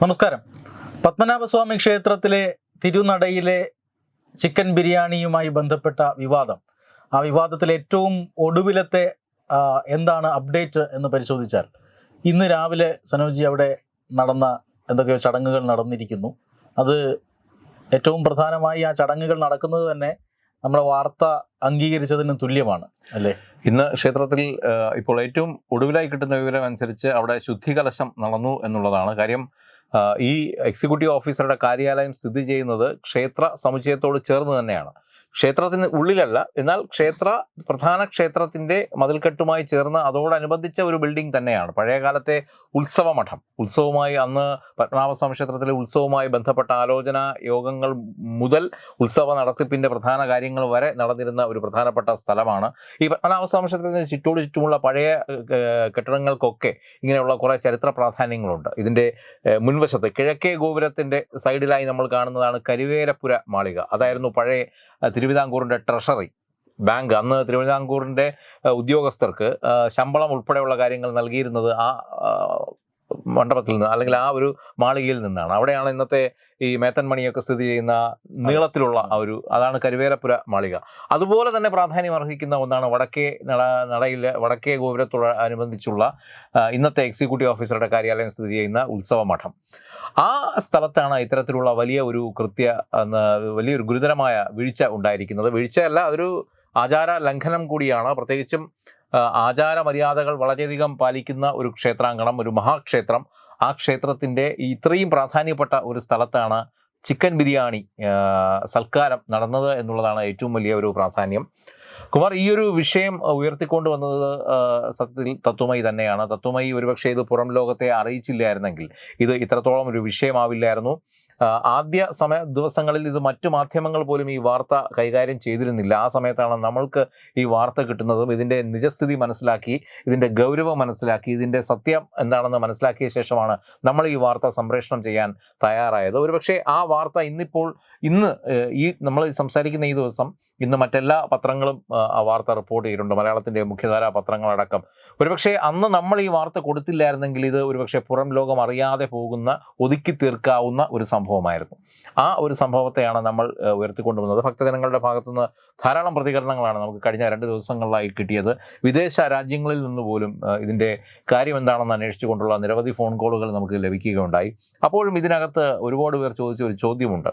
നമസ്കാരം. പത്മനാഭസ്വാമി ക്ഷേത്രത്തിലെ തിരുനടയിലെ ചിക്കൻ ബിരിയാണിയുമായി ബന്ധപ്പെട്ട വിവാദം. ആ വിവാദത്തിലെ ഏറ്റവും ഒടുവിലത്തെ എന്താണ് അപ്ഡേറ്റ് എന്ന് പരിശോധിച്ചാൽ ഇന്ന് രാവിലെ സനോജി അവിടെ നടന്ന എന്തൊക്കെയോ ചടങ്ങുകൾ നടന്നിരിക്കുന്നു. അത് ഏറ്റവും പ്രധാനമായി ആ ചടങ്ങുകൾ നടക്കുന്നത് തന്നെ നമ്മുടെ വാർത്ത അംഗീകരിച്ചതിന് തുല്യമാണ് അല്ലേ? ഇന്ന് ക്ഷേത്രത്തിൽ ഇപ്പോൾ ഏറ്റവും ഒടുവിലായി കിട്ടുന്ന വിവരം അനുസരിച്ച് അവിടെ ശുദ്ധികലശം നടന്നു എന്നുള്ളതാണ്. കാര്യം ഈ എക്സിക്യൂട്ടീവ് ഓഫീസറുടെ കാര്യാലയം സ്ഥിതി ചെയ്യുന്നത് ക്ഷേത്ര സമുച്ചയത്തോട് ചേർന്ന് തന്നെയാണ്. ക്ഷേത്രത്തിന് ഉള്ളിലല്ല എന്നാൽ ക്ഷേത്ര പ്രധാന ക്ഷേത്രത്തിന്റെ മതിൽക്കെട്ടുമായി ചേർന്ന് അതോടനുബന്ധിച്ച ഒരു ബിൽഡിംഗ് തന്നെയാണ്. പഴയകാലത്തെ ഉത്സവമഠം മഠം. ഉത്സവവുമായി അന്ന് പത്മനാഭസ്വാമി ക്ഷേത്രത്തിലെ ഉത്സവവുമായി ബന്ധപ്പെട്ട ആലോചന യോഗങ്ങൾ മുതൽ ഉത്സവ നടത്തിപ്പിന്റെ പ്രധാന കാര്യങ്ങൾ വരെ നടന്നിരുന്ന ഒരു പ്രധാനപ്പെട്ട സ്ഥലമാണ്. ഈ പത്മനാഭസ്വാമി ക്ഷേത്രത്തിന് ചുറ്റോട് ചുറ്റുമുള്ള പഴയ കെട്ടിടങ്ങൾക്കൊക്കെ ഇങ്ങനെയുള്ള കുറേ ചരിത്ര പ്രാധാന്യങ്ങളുണ്ട്. ഇതിന്റെ ഏഹ്, മുൻവശത്ത് കിഴക്കേ ഗോപുരത്തിന്റെ സൈഡിലായി നമ്മൾ കാണുന്നതാണ് കരുവേരപ്പുര മാളിക. അതായിരുന്നു പഴയ തിരുവിതാംകൂറിന്റെ ട്രഷറി. ബാങ്ക് അന്ന് തിരുവിതാംകൂറിന്റെ ഉദ്യോഗസ്ഥർക്ക് ശമ്പളം ഉൾപ്പെടെയുള്ള കാര്യങ്ങൾ നൽകിയിരുന്നത് ആ, മണ്ഡപത്തിൽ നിന്ന് അല്ലെങ്കിൽ ആ ഒരു മാളികയിൽ നിന്നാണ്. അവിടെയാണ് ഇന്നത്തെ ഈ മേത്തൻ മണിയൊക്കെ സ്ഥിതി ചെയ്യുന്ന നീളത്തിലുള്ള ആ ഒരു അതാണ് കരുവേലപ്പുര മാളിക. അതുപോലെ തന്നെ പ്രാധാന്യം അർഹിക്കുന്ന ഒന്നാണ് വടക്കേ നട നടയിലെ വടക്കേ ഗോപുരത്തോട് അനുബന്ധിച്ചുള്ള ഇന്നത്തെ എക്സിക്യൂട്ടീവ് ഓഫീസറുടെ കാര്യാലയം സ്ഥിതി ചെയ്യുന്ന ഉത്സവ മഠം. ആ സ്ഥലത്താണ് ഇത്തരത്തിലുള്ള വലിയ ഒരു കൃത്യ വലിയൊരു ഗുരുതരമായ വീഴ്ച ഉണ്ടായിരിക്കുന്നത്. വീഴ്ചയല്ല അതൊരു ആചാര ലംഘനം കൂടിയാണ്. പ്രത്യേകിച്ചും ആ, ആചാര മര്യാദകൾ വളരെയധികം പാലിക്കുന്ന ഒരു ക്ഷേത്രാങ്കണം ഒരു മഹാക്ഷേത്രം. ആ ക്ഷേത്രത്തിന്റെ ഇത്രയും പ്രാധാന്യപ്പെട്ട ഒരു സ്ഥലത്താണ് ചിക്കൻ ബിരിയാണി സൽക്കാരം നടന്നത് എന്നുള്ളതാണ് ഏറ്റവും വലിയ ഒരു പ്രാധാന്യം. കുമാർ ഈ ഒരു വിഷയം ഉയർത്തിക്കൊണ്ട് വന്നത് സത്യത്തിൽ തത്വമയി തന്നെയാണ്. തത്വമയി ഒരുപക്ഷെ ഇത് പുറം ലോകത്തെ അറിയിച്ചില്ലായിരുന്നെങ്കിൽ ഇത് ഇത്രത്തോളം ഒരു വിഷയമാവില്ലായിരുന്നു. ആദ്യ സമയ ദിവസങ്ങളിൽ ഇത് മറ്റു മാധ്യമങ്ങൾ പോലും ഈ വാർത്ത കൈകാര്യം ചെയ്തിരുന്നില്ല. ആ സമയത്താണ് നമ്മൾക്ക് ഈ വാർത്ത കിട്ടുന്നതും ഇതിന്റെ നിജസ്ഥിതി മനസ്സിലാക്കി ഇതിന്റെ ഗൗരവം മനസ്സിലാക്കി ഇതിന്റെ സത്യം എന്താണെന്ന് മനസ്സിലാക്കിയ ശേഷമാണ് നമ്മൾ ഈ വാർത്ത സംപ്രേഷണം ചെയ്യാൻ തയ്യാറായത്. ഒരുപക്ഷെ ആ വാർത്ത ഇന്നിപ്പോൾ ഇന്ന് ഈ നമ്മൾ സംസാരിക്കുന്ന ഈ ദിവസം ഇന്ന് മറ്റെല്ലാ പത്രങ്ങളും ആ, വാർത്ത റിപ്പോർട്ട് ചെയ്തിട്ടുണ്ട്. മലയാളത്തിന്റെ മുഖ്യധാരാ പത്രങ്ങളടക്കം. ഒരുപക്ഷെ അന്ന് നമ്മൾ ഈ വാർത്ത കൊടുത്തില്ലായിരുന്നെങ്കിൽ ഇത് ഒരുപക്ഷെ പുറം ലോകം അറിയാതെ പോകുന്ന ഒതുക്കി തീർക്കാവുന്ന ഒരു സംഭവമായിരുന്നു. ആ ഒരു സംഭവത്തെയാണ് നമ്മൾ ഉയർത്തിക്കൊണ്ടുവന്നത്. ഭക്തജനങ്ങളുടെ ഭാഗത്തുനിന്ന് ധാരാളം പ്രതികരണങ്ങളാണ് നമുക്ക് കഴിഞ്ഞ രണ്ട് ദിവസങ്ങളിലായി കിട്ടിയത്. വിദേശ രാജ്യങ്ങളിൽ നിന്ന് പോലും ഇതിന്റെ കാര്യം എന്താണെന്ന് അന്വേഷിച്ചുകൊണ്ടുള്ള നിരവധി ഫോൺ കോളുകൾ നമുക്ക് ലഭിക്കുകയുണ്ടായി. അപ്പോഴും ഇതിനകത്ത് ഒരുപാട് പേർ ചോദിച്ച ഒരു ചോദ്യമുണ്ട്.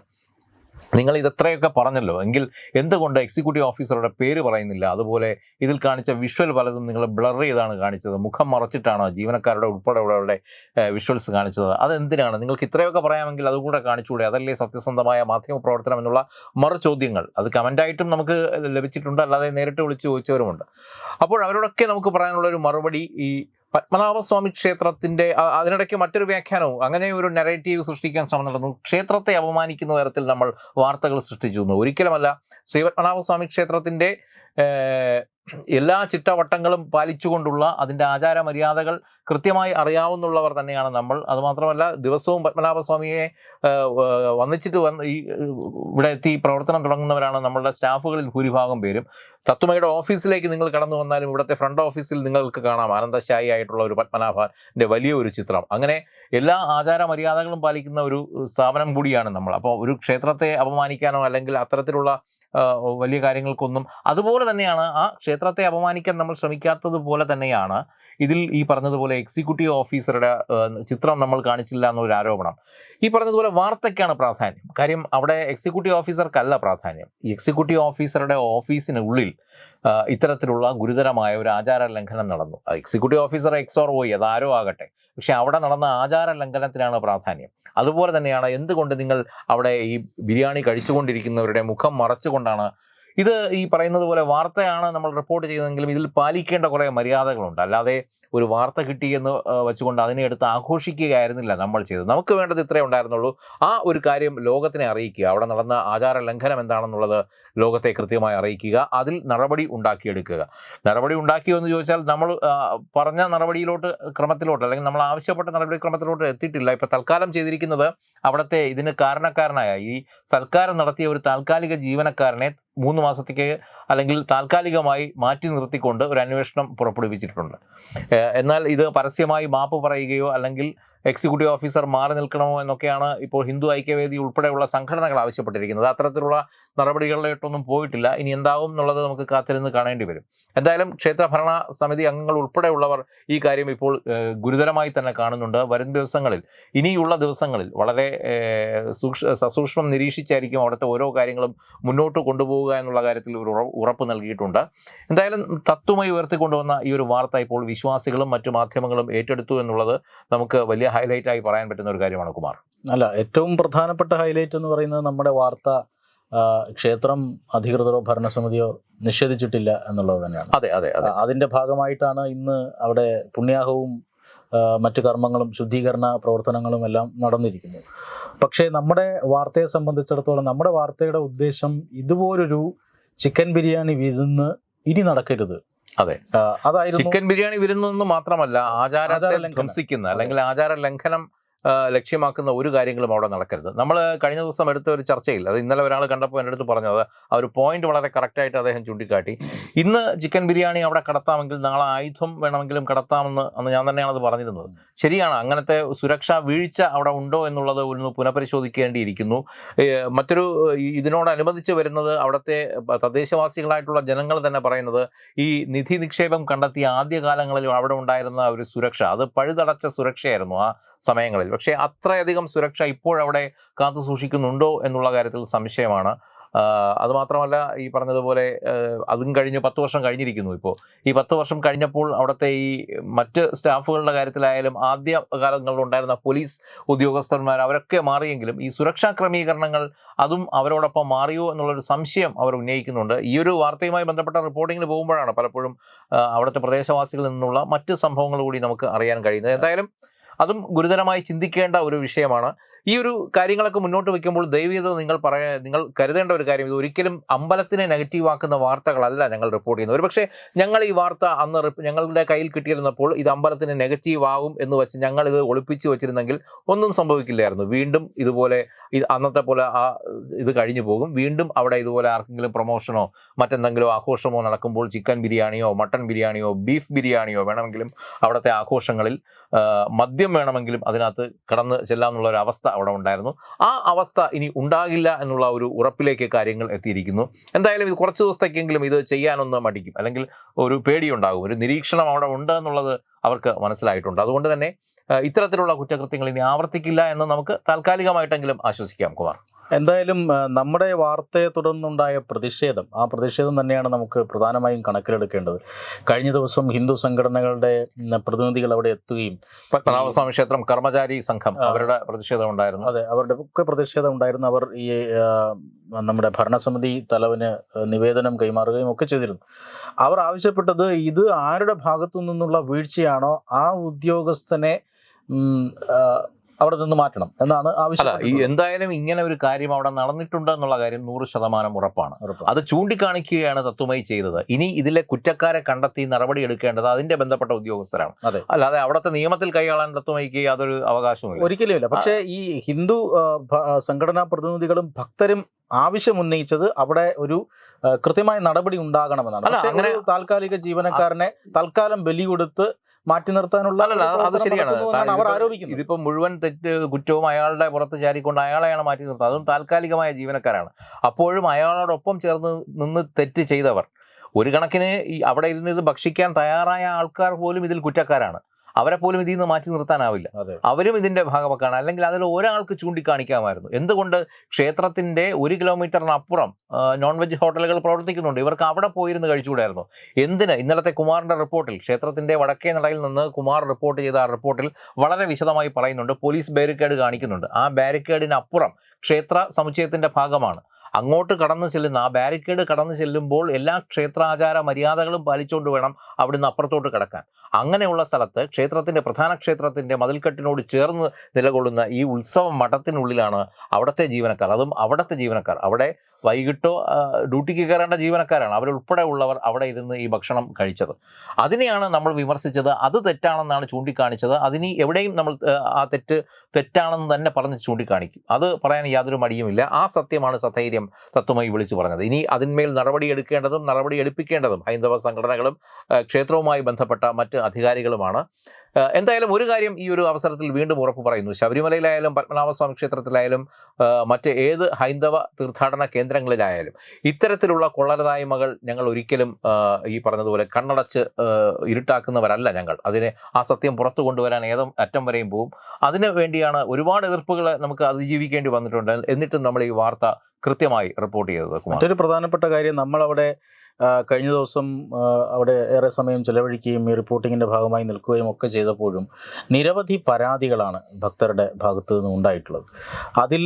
നിങ്ങൾ ഇതത്രയൊക്കെ പറഞ്ഞല്ലോ. എങ്കിൽ എന്തുകൊണ്ട് എക്സിക്യൂട്ടീവ് ഓഫീസറുടെ പേര് പറയുന്നില്ല? അതുപോലെ ഇതിൽ കാണിച്ച വിഷ്വൽ പലതും നിങ്ങൾ ബ്ലർ ചെയ്താണ് കാണിച്ചത്. മുഖം മറച്ചിട്ടാണോ? ജീവനക്കാരുടെ ഉൾപ്പെടെയുള്ളവരുടെ വിഷ്വൽസ് കാണിച്ചത്. അതെന്തിനാണ്? നിങ്ങൾക്ക് ഇത്രയൊക്കെ പറയാമെങ്കിൽ അതുകൂടെ കാണിച്ചുകൂടെ? അതല്ലേ സത്യസന്ധമായ മാധ്യമ പ്രവർത്തനം എന്നുള്ള മറു ചോദ്യങ്ങൾ അത് കമന്റായിട്ടും നമുക്ക് ലഭിച്ചിട്ടുണ്ട്. അല്ലാതെ നേരിട്ട് വിളിച്ച് ചോദിച്ചവരുമുണ്ട്. അപ്പോൾ അവരോടൊക്കെ നമുക്ക് പറയാനുള്ള ഒരു മറുപടി ഈ പത്മനാഭസ്വാമി ക്ഷേത്രത്തിന്റെ അതിനിടയ്ക്ക് മറ്റൊരു വ്യാഖ്യാനവും അങ്ങനെ ഒരു നെറേറ്റീവ് സൃഷ്ടിക്കാൻ ശ്രമം നടന്നു. ക്ഷേത്രത്തെ അപമാനിക്കുന്ന തരത്തിൽ നമ്മൾ വാർത്തകൾ സൃഷ്ടിച്ചു ഒരിക്കലുമല്ല ശ്രീ പത്മനാഭസ്വാമി ക്ഷേത്രത്തിന്റെ എല്ലാ ചിട്ടവട്ടങ്ങളും പാലിച്ചുകൊണ്ടുള്ള അതിന്റെ ആചാര മര്യാദകൾ കൃത്യമായി അറിയാവുന്നുള്ളവർ തന്നെയാണ് നമ്മൾ. അതുമാത്രമല്ല ദിവസവും പത്മനാഭസ്വാമിയെ വന്നിച്ചിട്ട് വന്ന് ഈ ഇവിടെ എത്തി പ്രവർത്തനം തുടങ്ങുന്നവരാണ് നമ്മളുടെ സ്റ്റാഫുകളിൽ ഭൂരിഭാഗം പേരും. തത്വമയുടെ ഓഫീസിലേക്ക് നിങ്ങൾ കടന്നു വന്നാലും ഇവിടുത്തെ ഫ്രണ്ട് ഓഫീസിൽ നിങ്ങൾക്ക് കാണാം. ആനന്ദശായി ആയിട്ടുള്ള ഒരു പത്മനാഭന്റെ വലിയ ഒരു ചിത്രം. അങ്ങനെ എല്ലാ ആചാര മര്യാദകളും പാലിക്കുന്ന ഒരു സ്ഥാപനം കൂടിയാണ് നമ്മൾ. അപ്പോൾ ഒരു ക്ഷേത്രത്തെ അപമാനിക്കാനോ അല്ലെങ്കിൽ അത്തരത്തിലുള്ള വലിയ കാര്യങ്ങൾക്കൊന്നും. അതുപോലെ തന്നെയാണ് ആ ക്ഷേത്രത്തെ അപമാനിക്കാൻ നമ്മൾ ശ്രമിക്കാത്തത് പോലെ തന്നെയാണ് ഇതിൽ ഈ പറഞ്ഞതുപോലെ എക്സിക്യൂട്ടീവ് ഓഫീസറുടെ ചിത്രം നമ്മൾ കാണിച്ചില്ല എന്നൊരു ആരോപണം. ഈ പറഞ്ഞതുപോലെ വാർത്തയ്ക്കാണ് പ്രാധാന്യം. കാര്യം അവിടെ എക്സിക്യൂട്ടീവ് ഓഫീസർക്കല്ല പ്രാധാന്യം. ഈ എക്സിക്യൂട്ടീവ് ഓഫീസറുടെ ഓഫീസിനുള്ളിൽ ഉള്ളിൽ ഇത്തരത്തിലുള്ള ഗുരുതരമായ ഒരു ആചാര ലംഘനം നടന്നു executive officer X or Y അതാരോ ആകട്ടെ. പക്ഷെ അവിടെ നടന്ന ആചാര ലംഘനത്തിനാണ് പ്രാധാന്യം. അതുപോലെ തന്നെയാണ് എന്തുകൊണ്ട് നിങ്ങൾ അവിടെ ഈ ബിരിയാണി കഴിച്ചുകൊണ്ടിരിക്കുന്നവരുടെ മുഖം മറച്ചുകൊണ്ടാണ് ഇത് ഈ പറയുന്നത് പോലെ വാർത്തയാണ് നമ്മൾ റിപ്പോർട്ട് ചെയ്തതെങ്കിലും ഇതിൽ പാലിക്കേണ്ട കുറേ മര്യാദകളുണ്ട്. അല്ലാതെ ഒരു വാർത്ത കിട്ടിയെന്ന് വെച്ചുകൊണ്ട് അതിനെ എടുത്ത് ആഘോഷിക്കുകയായിരുന്നില്ല നമ്മൾ ചെയ്തത്. നമുക്ക് വേണ്ടത് ഇത്രേ ഉണ്ടായിരുന്നുള്ളൂ. ആ ഒരു കാര്യം ലോകത്തിനെ അറിയിക്കുക. അവിടെ നടന്ന ആചാര ലംഘനം എന്താണെന്നുള്ളത് ലോകത്തെ കൃത്യമായി അറിയിക്കുക. അതിൽ നടപടി ഉണ്ടാക്കിയെടുക്കുക. നടപടി ഉണ്ടാക്കിയോ എന്ന് ചോദിച്ചാൽ നമ്മൾ പറഞ്ഞ നടപടിയിലോട്ട് ക്രമത്തിലോട്ട് അല്ലെങ്കിൽ നമ്മൾ ആവശ്യപ്പെട്ട നടപടിക്രമത്തിലോട്ട് എത്തിയിട്ടില്ല. ഇപ്പോൾ തൽക്കാലം ചെയ്തിരിക്കുന്നത് അവിടുത്തെ ഇതിന് കാരണക്കാരനായ ഈ സൽക്കാരം നടത്തിയ ഒരു താൽക്കാലിക ജീവനക്കാരനെ മൂന്ന് മാസത്തേക്ക് അല്ലെങ്കിൽ താൽക്കാലികമായി മാറ്റി നിർത്തിക്കൊണ്ട് ഒരു അന്വേഷണം പുറപ്പെടുവിച്ചിട്ടുണ്ട്. എന്നാൽ ഇത് പരസ്യമായി മാപ്പ് പറയുകയോ അല്ലെങ്കിൽ എക്സിക്യൂട്ടീവ് ഓഫീസർ മാറി നിൽക്കണമോ എന്നൊക്കെയാണ് ഇപ്പോൾ ഹിന്ദു ഐക്യവേദി ഉൾപ്പെടെയുള്ള സംഘടനകൾ ആവശ്യപ്പെട്ടിരിക്കുന്നത്. അത്തരത്തിലുള്ള നടപടികളിലോട്ടൊന്നും പോയിട്ടില്ല. ഇനി എന്താവും എന്നുള്ളത് നമുക്ക് കാത്തിരുന്ന് കാണേണ്ടി വരും. എന്തായാലും ക്ഷേത്രഭരണ സമിതി അംഗങ്ങൾ ഉൾപ്പെടെയുള്ളവർ ഈ കാര്യം ഇപ്പോൾ ഗുരുതരമായി തന്നെ കാണുന്നുണ്ട്. വരും ദിവസങ്ങളിൽ ഇനിയുള്ള ദിവസങ്ങളിൽ വളരെ സൂക്ഷ സസൂക്ഷ്മം നിരീക്ഷിച്ചായിരിക്കും അവിടുത്തെ ഓരോ കാര്യങ്ങളും മുന്നോട്ട് കൊണ്ടുപോകുക എന്നുള്ള കാര്യത്തിൽ ഒരു ഉറപ്പ് നൽകിയിട്ടുണ്ട്. എന്തായാലും തത്വമായി ഉയർത്തിക്കൊണ്ടുവന്ന ഈ ഒരു വാർത്ത ഇപ്പോൾ വിശ്വാസികളും മറ്റു മാധ്യമങ്ങളും ഏറ്റെടുത്തു എന്നുള്ളത് നമുക്ക് വലിയ ഹൈലൈറ്റ് ആയി പറയാൻ പറ്റുന്ന ഒരു കാര്യമാണ് കുമാർ. അല്ല ഏറ്റവും പ്രധാനപ്പെട്ട ഹൈലൈറ്റ് എന്ന് പറയുന്നത് നമ്മുടെ വാർത്ത ക്ഷേത്രം അധികൃതരോ ഭരണസമിതിയോ നിഷേധിച്ചിട്ടില്ല എന്നുള്ളത് തന്നെയാണ്. അതെ അതെ അതെ. അതിന്റെ ഭാഗമായിട്ടാണ് ഇന്ന് അവിടെ പുണ്യാഹവും മറ്റു കർമ്മങ്ങളും ശുദ്ധീകരണ പ്രവർത്തനങ്ങളും എല്ലാം നടന്നിരിക്കുന്നു പക്ഷേ നമ്മുടെ വാർത്തയെ സംബന്ധിച്ചിടത്തോളം നമ്മുടെ വാർത്തയുടെ ഉദ്ദേശം ഇതുപോലൊരു ചിക്കൻ ബിരിയാണി വിരുന്ന് ഇനി നടക്കരുത്. അതെ. അതായത് ചിക്കൻ ബിരിയാണി വരുന്നതെന്ന് മാത്രമല്ല ആചാരത്തെ. ധ്വംസിക്കുന്ന അല്ലെങ്കിൽ ആചാര ലംഘനം ലക്ഷ്യമാക്കുന്ന ഒരു കാര്യങ്ങളും അവിടെ നടക്കരുത്. നമ്മൾ കഴിഞ്ഞ ദിവസം എടുത്ത ഒരു ചർച്ചയിൽ അത് ഇന്നലെ ഒരാൾ കണ്ടപ്പോൾ എന്റെ അടുത്ത് പറഞ്ഞത് ആ ഒരു പോയിന്റ് വളരെ കറക്റ്റായിട്ട് അദ്ദേഹം ചൂണ്ടിക്കാട്ടി. ഇന്ന് ചിക്കൻ ബിരിയാണി അവിടെ കടത്താമെങ്കിൽ നാളെ ആയുധം വേണമെങ്കിലും കടത്താമെന്ന് അന്ന് ഞാൻ തന്നെയാണ് അത് പറഞ്ഞിരുന്നത്. ശരിയാണ് അങ്ങനത്തെ സുരക്ഷാ വീഴ്ച അവിടെ ഉണ്ടോ എന്നുള്ളത് ഒന്ന് പുനഃപരിശോധിക്കേണ്ടിയിരിക്കുന്നു. മറ്റൊരു ഇതിനോടനുബന്ധിച്ച് വരുന്നത് അവിടുത്തെ തദ്ദേശവാസികളായിട്ടുള്ള ജനങ്ങൾ തന്നെ പറയുന്നത് ഈ നിധി നിക്ഷേപം കണ്ടെത്തിയ ആദ്യ കാലങ്ങളിൽ അവിടെ ഉണ്ടായിരുന്ന ഒരു സുരക്ഷ. അത് പഴുതടച്ച സുരക്ഷയായിരുന്നു. ആ സമയങ്ങളിൽ. പക്ഷേ അത്രയധികം സുരക്ഷ ഇപ്പോഴവിടെ കാത്തു സൂക്ഷിക്കുന്നുണ്ടോ എന്നുള്ള കാര്യത്തിൽ സംശയമാണ്. അതുമാത്രമല്ല ഈ പറഞ്ഞതുപോലെ അതും കഴിഞ്ഞ് പത്ത് വർഷം കഴിഞ്ഞിരിക്കുന്നു ഇപ്പോൾ. ഈ പത്ത് വർഷം കഴിഞ്ഞപ്പോൾ അവിടുത്തെ ഈ മറ്റ് സ്റ്റാഫുകളുടെ കാര്യത്തിലായാലും ആദ്യ കാലങ്ങളിൽ ഉണ്ടായിരുന്ന പോലീസ് ഉദ്യോഗസ്ഥന്മാർ അവരൊക്കെ മാറിയെങ്കിലും ഈ സുരക്ഷാ ക്രമീകരണങ്ങൾ അതും അവരോടൊപ്പം മാറിയോ എന്നുള്ളൊരു സംശയം അവർ ഉന്നയിക്കുന്നുണ്ട്. ഈ ഒരു വാർത്തയുമായി ബന്ധപ്പെട്ട റിപ്പോർട്ടിങ്ങിന് പോകുമ്പോഴാണ് പലപ്പോഴും അവിടുത്തെ പ്രദേശവാസികളിൽ നിന്നുള്ള മറ്റ് സംഭവങ്ങൾ കൂടി നമുക്ക് അറിയാൻ കഴിയുന്നത്. എന്തായാലും അതും ഗുരുതരമായി ചിന്തിക്കേണ്ട ഒരു വിഷയമാണ്. ഈ ഒരു കാര്യങ്ങളൊക്കെ മുന്നോട്ട് വെക്കുമ്പോൾ ദൈവീയത നിങ്ങൾ പറയാ നിങ്ങൾ കരുതേണ്ട ഒരു കാര്യം ഇത് ഒരിക്കലും അമ്പലത്തിനെ നെഗറ്റീവ് ആക്കുന്ന വാർത്തകളല്ല ഞങ്ങൾ റിപ്പോർട്ട് ചെയ്യുന്നത്. ഒരുപക്ഷെ ഞങ്ങൾ ഈ വാർത്ത അന്ന് ഞങ്ങളുടെ കയ്യിൽ കിട്ടിയിരുന്നപ്പോൾ ഇത് അമ്പലത്തിന് നെഗറ്റീവ് ആവും എന്ന് വെച്ച് ഞങ്ങൾ ഇത് ഒളിപ്പിച്ചു വെച്ചിരുന്നെങ്കിൽ ഒന്നും സംഭവിക്കില്ലായിരുന്നു. വീണ്ടും ഇതുപോലെ ഇത് അന്നത്തെ പോലെ ആ ഇത് കഴിഞ്ഞു പോകും. വീണ്ടും അവിടെ ഇതുപോലെ ആർക്കെങ്കിലും പ്രൊമോഷനോ മറ്റെന്തെങ്കിലും ആഘോഷമോ നടക്കുമ്പോൾ ചിക്കൻ ബിരിയാണിയോ മട്ടൺ ബിരിയാണിയോ ബീഫ് ബിരിയാണിയോ വേണമെങ്കിലും അവിടുത്തെ ആഘോഷങ്ങളിൽ മദ്യം വേണമെങ്കിലും അതിനകത്ത് കടന്ന് ചെല്ലാമെന്നുള്ള ഒരു അവസ്ഥ അവിടെ ഉണ്ടായിരുന്നു. ആ അവസ്ഥ ഇനി ഉണ്ടാകില്ല എന്നുള്ള ഒരു ഉറപ്പിലേക്ക് കാര്യങ്ങൾ എത്തിയിരിക്കുന്നു. എന്തായാലും ഇത് കുറച്ച് ദിവസത്തേക്കെങ്കിലും ഇത് ചെയ്യാനൊന്ന് മടിക്കും. അല്ലെങ്കിൽ ഒരു പേടിയുണ്ടാകും. ഒരു നിരീക്ഷണം അവിടെ ഉണ്ട് എന്നുള്ളത് അവർക്ക് മനസ്സിലായിട്ടുണ്ട്. അതുകൊണ്ട് തന്നെ ഇത്തരത്തിലുള്ള കുറ്റകൃത്യങ്ങൾ ഇനി ആവർത്തിക്കില്ല എന്ന് നമുക്ക് താൽക്കാലികമായിട്ടെങ്കിലും ആശ്വസിക്കാം കുമാർ. എന്തായാലും നമ്മുടെ വാർത്തയെ തുടർന്നുണ്ടായ പ്രതിഷേധം ആ പ്രതിഷേധം തന്നെയാണ് നമുക്ക് പ്രധാനമായും കണക്കിലെടുക്കേണ്ടത്. കഴിഞ്ഞ ദിവസം ഹിന്ദു സംഘടനകളുടെ പ്രതിനിധികൾ അവിടെ എത്തുകയും പത്മനാഭസ്വാമി ക്ഷേത്രം കർമ്മചാരി സംഘം അവരുടെ പ്രതിഷേധം ഉണ്ടായിരുന്നു. അതെ അവരുടെ ഒക്കെ പ്രതിഷേധം ഉണ്ടായിരുന്നു. അവർ ഈ നമ്മുടെ ഭരണസമിതി തലവന് നിവേദനം കൈമാറുകയും ഒക്കെ ചെയ്തിരുന്നു. അവർ ആവശ്യപ്പെട്ടത് ഇത് ആരുടെ ഭാഗത്തു നിന്നുള്ള വീഴ്ചയാണോ? ആ ഉദ്യോഗസ്ഥനെ അവിടെ നിന്ന് മാറ്റണം എന്നാണ് ആവശ്യം ഈ എന്തായാലും ഇങ്ങനെ ഒരു കാര്യം അവിടെ നടന്നിട്ടുണ്ട് എന്നുള്ള കാര്യം നൂറ് ശതമാനം ഉറപ്പാണ്. അത് ചൂണ്ടിക്കാണിക്കുകയാണ് തത്വമായി ചെയ്തത്. ഇനി ഇതിലെ കുറ്റക്കാരെ കണ്ടെത്തി നടപടി എടുക്കേണ്ടത് അതിന്റെ ബന്ധപ്പെട്ട ഉദ്യോഗസ്ഥരാണ്. അതെ. അല്ലാതെ അവിടുത്തെ നിയമത്തിൽ കൈയാളാൻ തത്വമൈക്ക് യാതൊരു ഒരിക്കലും ഇല്ല പക്ഷേ ഈ ഹിന്ദു സംഘടനാ പ്രതിനിധികളും ഭക്തരും ആവശ്യം ഉന്നയിച്ചത് അവിടെ ഒരു കൃത്യമായ നടപടി ഉണ്ടാകണമെന്നാണ്. പക്ഷേ അങ്ങനെ- താൽക്കാലിക ജീവനക്കാരനെ തൽക്കാലം ബലി കൊടുത്ത് മാറ്റി നിർത്താനുള്ള അത് ശരിയാണ്. അവർ ആരോപിക്കുന്നത്. ഇതിപ്പോ മുഴുവൻ തെറ്റ് കുറ്റവും അയാളുടെ പുറത്ത് ചാരിക്കൊണ്ട് അയാളെയാണ് മാറ്റി നിർത്തുന്നത്. അതും താൽക്കാലികമായ ജീവനക്കാരാണ്. അപ്പോഴും അയാളോടൊപ്പം ചേർന്ന് നിന്ന് തെറ്റ് ചെയ്തവർ. ഒരു കണക്കിന് ഈ അവിടെ ഇരുന്ന് ഇത് ഭക്ഷിക്കാൻ തയ്യാറായ ആൾക്കാർ പോലും ഇതിൽ കുറ്റക്കാരാണ്. അവരെ പോലും ഇതിൽ നിന്ന് മാറ്റി നിർത്താനാവില്ല. അവരും ഇതിന്റെ ഭാഗമൊക്കെയാണ്. അല്ലെങ്കിൽ അതിൽ ഒരാൾക്ക് ചൂണ്ടിക്കാണിക്കാമായിരുന്നു. എന്തുകൊണ്ട് ക്ഷേത്രത്തിന്റെ ഒരു കിലോമീറ്ററിനപ്പുറം നോൺ വെജ് ഹോട്ടലുകൾ പ്രവർത്തിക്കുന്നുണ്ട്. ഇവർക്ക് അവിടെ പോയിരുന്ന് കഴിച്ചുകൂടായിരുന്നു. എന്തിന്? ഇന്നലത്തെ കുമാറിന്റെ റിപ്പോർട്ടിൽ ക്ഷേത്രത്തിന്റെ വടക്കേ നടയിൽ നിന്ന് കുമാർ റിപ്പോർട്ട് ചെയ്ത ആ റിപ്പോർട്ടിൽ വളരെ വിശദമായി പറയുന്നുണ്ട്. പോലീസ് ബാരിക്കേഡ് കാണിക്കുന്നുണ്ട്. ആ ബാരിക്കേഡിനപ്പുറം ക്ഷേത്ര സമുച്ചയത്തിന്റെ ഭാഗമാണ്. അങ്ങോട്ട് കടന്നു ചെല്ലുന്ന ആ ബാരിക്കേഡ് കടന്നു ചെല്ലുമ്പോൾ എല്ലാ ക്ഷേത്രാചാര മര്യാദകളും പാലിച്ചുകൊണ്ട് വേണം അവിടുന്ന് അപ്പുറത്തോട്ട് കിടക്കാൻ. അങ്ങനെയുള്ള സ്ഥലത്ത് ക്ഷേത്രത്തിന്റെ പ്രധാന ക്ഷേത്രത്തിന്റെ മതിൽക്കെട്ടിനോട് ചേർന്ന് നിലകൊള്ളുന്ന ഈ ഉത്സവ മഠത്തിനുള്ളിലാണ് അവിടുത്തെ ജീവനക്കാർ. അതും അവിടുത്തെ ജീവനക്കാർ. അവിടെ വൈകിട്ടോ ഡ്യൂട്ടിക്ക് കയറേണ്ട ജീവനക്കാരാണ്. അവരുൾപ്പെടെ ഉള്ളവർ അവിടെ ഇരുന്ന് ഈ ഭക്ഷണം കഴിച്ചത്. അതിനെയാണ് നമ്മൾ വിമർശിച്ചത്. അത് തെറ്റാണെന്നാണ് ചൂണ്ടിക്കാണിച്ചത്. അതിനി എവിടെയും നമ്മൾ ആ, തെറ്റ് തെറ്റാണെന്ന് തന്നെ പറഞ്ഞ് ചൂണ്ടിക്കാണിക്കും. അത് പറയാൻ യാതൊരു മടിയുമില്ല. ആ സത്യമാണ് സധൈര്യം തത്വമായി വിളിച്ചു പറഞ്ഞത്. ഇനി അതിന്മേൽ നടപടി എടുക്കേണ്ടതും നടപടി എടുപ്പിക്കേണ്ടതും ഹൈന്ദവ സംഘടനകളും ക്ഷേത്രവുമായി ബന്ധപ്പെട്ട മറ്റ് അധികാരികളുമാണ്. എന്തായാലും ഒരു കാര്യം ഈ ഒരു അവസരത്തിൽ വീണ്ടും ഉറപ്പ് പറയുന്നു. ശബരിമലയിലായാലും പത്മനാഭസ്വാമി ക്ഷേത്രത്തിലായാലും മറ്റ് ഏത് ഹൈന്ദവ തീർത്ഥാടന കേന്ദ്രങ്ങളിലായാലും ഇത്തരത്തിലുള്ള കൊള്ളരതായ്മകൾ ഞങ്ങൾ ഒരിക്കലും ഈ പറഞ്ഞതുപോലെ കണ്ണടച്ച് ഇരുട്ടാക്കുന്നവരല്ല ഞങ്ങൾ. അതിനെ ആ സത്യം പുറത്തു കൊണ്ടുവരാൻ ഏതും അറ്റം വരെയും പോവും. അതിനു വേണ്ടിയാണ് ഒരുപാട് എതിർപ്പുകൾ നമുക്ക് അതിജീവിക്കേണ്ടി വന്നിട്ടുണ്ട്. എന്നിട്ടും നമ്മൾ ഈ വാർത്ത കൃത്യമായി റിപ്പോർട്ട് ചെയ്തത്. മറ്റൊരു പ്രധാനപ്പെട്ട കാര്യം നമ്മളവിടെ കഴിഞ്ഞ ദിവസം അവിടെ ഏറെ സമയം ചെലവഴിക്കുകയും ഈ റിപ്പോർട്ടിങ്ങിന്റെ ഭാഗമായി നിൽക്കുകയും ഒക്കെ ചെയ്തപ്പോഴും നിരവധി പരാതികളാണ് ഭക്തരുടെ ഭാഗത്ത് നിന്ന് ഉണ്ടായിട്ടുള്ളത്. അതിൽ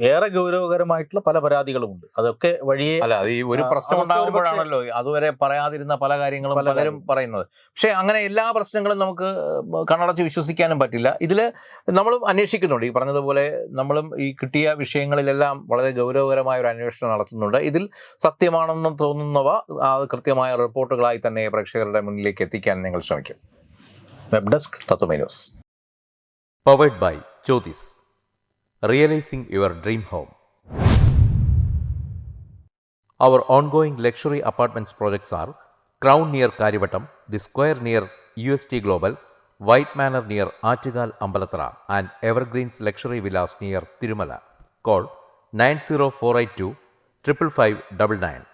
ഏറെ ഗൗരവകരമായിട്ടുള്ള പല പരാതികളുമുണ്ട് അതൊക്കെ വഴിയെ അല്ല ഈ ഒരു പ്രശ്നം ഉണ്ടാകുമ്പോഴാണല്ലോ അതുവരെ പറയാതിരുന്ന പല കാര്യങ്ങളും പലരും പറയുന്നത്. പക്ഷേ അങ്ങനെ എല്ലാ പ്രശ്നങ്ങളും നമുക്ക് കണ്ണടച്ച് വിശ്വസിക്കാനും പറ്റില്ല. ഇതിൽ നമ്മളും അന്വേഷിക്കുന്നുണ്ട്. ഈ പറഞ്ഞതുപോലെ നമ്മളും ഈ കിട്ടിയ വിഷയങ്ങളിലെല്ലാം വളരെ ഗൗരവകരമായ ഒരു അന്വേഷണം നടത്തുന്നുണ്ട്. ഇതിൽ സത്യമാണെന്ന് തോന്നുന്നവ കൃത്യമായ റിപ്പോർട്ടുകളായി തന്നെ പ്രേക്ഷകരുടെ മുന്നിലേക്ക് എത്തിക്കാൻ നിങ്ങൾ ശ്രമിക്കും web desk Tatwamayi news powered by Jyotis. Realizing your dream home. Our ongoing luxury apartments projects are Crown near Karivatam, The Square near UST Global, White Manor near Artigal Ambalatra, and Evergreens Luxury Villas near Tirumala. Call 90482 555